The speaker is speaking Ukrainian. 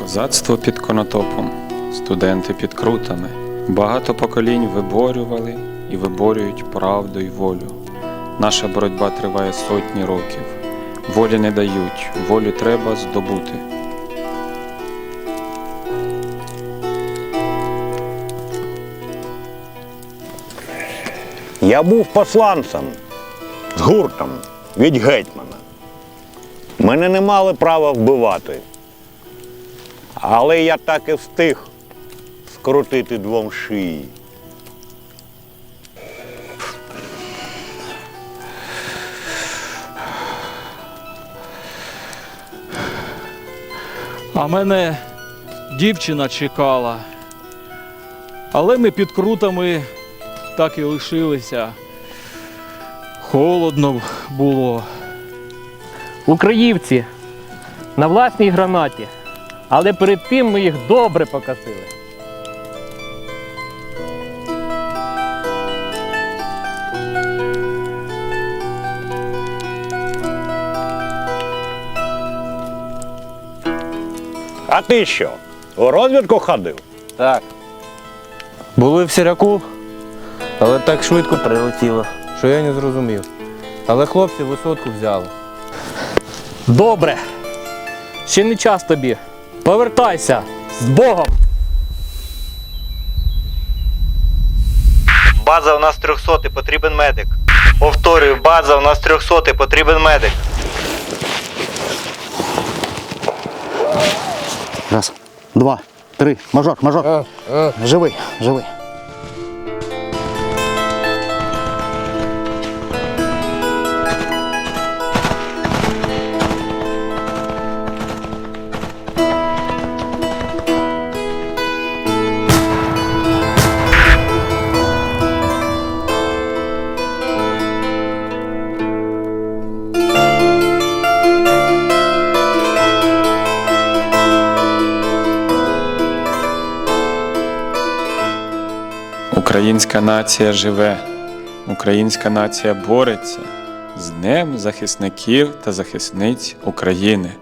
Козацтво під конотопом, студенти під крутами. Багато поколінь виборювали і виборюють правду і волю. Наша боротьба триває сотні років. Волі не дають, волю треба здобути. Я був посланцем з гуртом від гетьмана. Мене не мали права вбивати. Але я так і встиг скрутити двом шиї. А мене дівчина чекала. Але ми під крутами так і лишилися. Холодно було. Украївці на власній гранаті. Але перед тим ми їх добре покосили. А ти що? У розвідку ходив? Так. Були в сіряку, але так швидко прилетіло, що я не зрозумів. Але хлопці висотку взяли. Добре. Ще не час тобі. Повертайся з Богом. База у нас 300, потрібен медик. Повторюю, база у нас 300, потрібен медик. Раз, два, три. Мажор, мажор. Живий, живий. Українська нація живе, українська нація бореться з Днем захисників та захисниць України.